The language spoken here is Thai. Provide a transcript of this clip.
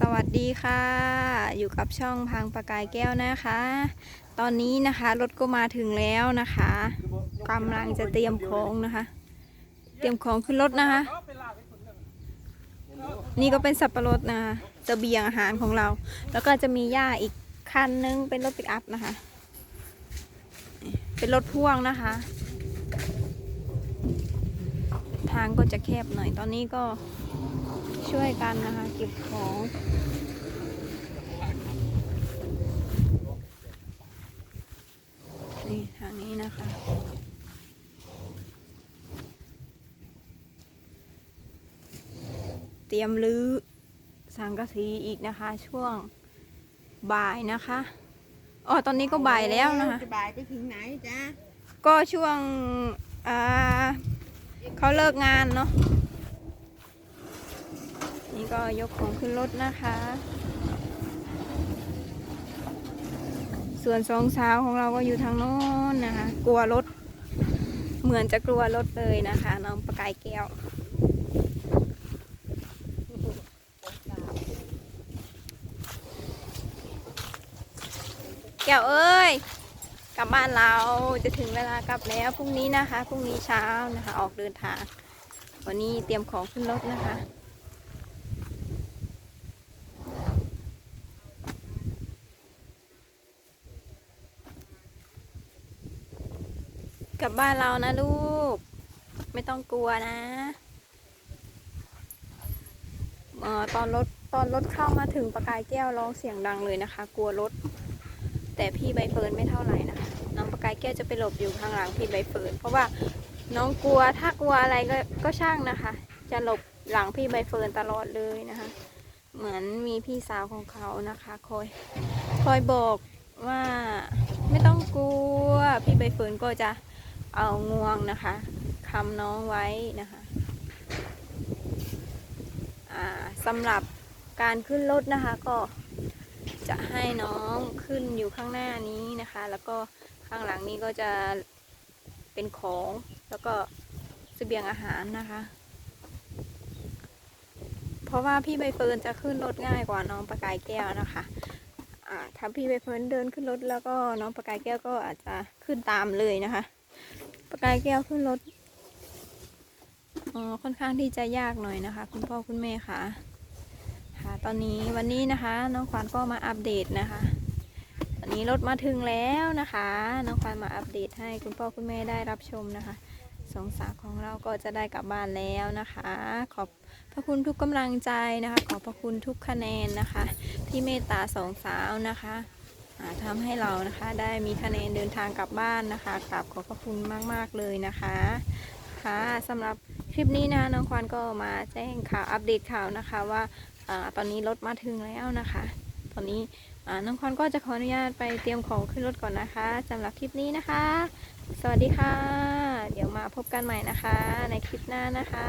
สวัสดีค่ะ อยู่กับช่องพังประกายแก้วนะคะ ตอนนี้นะคะรถก็มาถึงแล้วนะคะกำลังจะเตรียมของนะคะ เตรียมของขึ้นรถนะคะ นี่ก็เป็นสับปะรดนะคะเสบียงอาหารของเรา แล้วก็จะมีย่าอีกคันนึงเป็นรถปิกอัพนะคะ เป็นรถพ่วงนะคะ ทางก็จะแคบหน่อยตอนนี้ก็ ช่วยกันนะคะเก็บของนี่ทางนี้นะคะเตรียมรื้อสังกะสีอีกนะคะ ช่วงบ่ายนะคะอ๋อตอนนี้ก็บ่ายแล้วนะคะจะบ่ายไปถึงไหนจ๊ะก็ช่วงอ่าเขาเลิกงานเนาะ นี่ก็ยกของขึ้นรถนะคะ ส่วนสองสาวของเราก็อยู่ทางโน้นนะคะ กลัวรถ เหมือนจะกลัวรถเลยนะคะ น้องประกายแก้วแก้วเอ้ย กลับบ้านเราจะถึงเวลากลับแล้วพรุ่งนี้นะคะ พรุ่งนี้เช้านะคะ ออกเดินทาง วันนี้เตรียมของขึ้นรถนะคะ กลับบ้านเรานะลูก ไม่ต้องกลัวนะออตอนรถตอนรถเข้ามาถึงประกายแก้วร้องเสียงดังเลยนะคะ กลัวรถ แต่พี่ใบเฟิร์นไม่เท่าไหร่นะคะน้องประกายแก้วจะไปหลบอยู่ข้างหลังพี่ใบเฟิร์นเพราะว่าน้องกลัวถ้ากลัวอะไรก็ก็ช่างนะคะ จะหลบหลังพี่ใบเฟิร์นตลอดเลยนะคะ เหมือนมีพี่สาวของเขานะคะ คอยคอยบอกว่าไม่ต้องกลัวพี่ใบเฟิร์นก็จะ เอางวงนะคะคำน้องไว้นะคะสำหรับการขึ้นรถนะคะก็จะให้น้องขึ้นอยู่ข้างหน้านี้นะคะ แล้วก็ข้างหลังนี้ก็จะเป็นของแล้วก็เสบียงอาหารนะคะ เพราะว่าพี่ใบเฟิร์นจะขึ้นรถง่ายกว่าน้องประกายแก้วนะคะถ้าพี่ใบเฟิร์นเดินขึ้นรถแล้วก็น้องประกายแก้วก็อาจจะขึ้นตามเลยนะคะ ประกายแก้วขึ้นรถอ๋อค่อนข้างที่จะยากหน่อยนะคะ คุณพ่อคุณแม่ค่ะ ค่ะ ตอนนี้วันนี้นะคะน้องขวัญก็มาอัปเดตนะคะ ตอนนี้รถมาถึงแล้วนะคะ น้องขวัญมาอัปเดตให้คุณพ่อคุณแม่ได้รับชมนะคะสงสาวของเราก็จะได้กลับบ้านแล้วนะคะ ขอบพระคุณทุกกำลังใจนะคะ ขอบพระคุณทุกคะแนนนะคะ ที่เมตตาสองสาวนะคะ ทำให้เรานะคะได้มีคะแนนเดินทางกลับบ้านนะคะกราบขอบพระคุณมาก ๆ เลยนะคะค่ะสำหรับคลิปนี้นะน้องขวัญก็มาแจ้งข่าวอัปเดตข่าวนะคะว่าอตอนนี้รถมาถึงแล้วนะคะ ตอนนี้น้องคอนก็จะขออนุญาตไปเตรียมของขึ้นรถก่อนนะคะสำหรับคลิปนี้นะคะ สวัสดีค่ะ เดี๋ยวมาพบกันใหม่นะคะ ในคลิปหน้านะคะ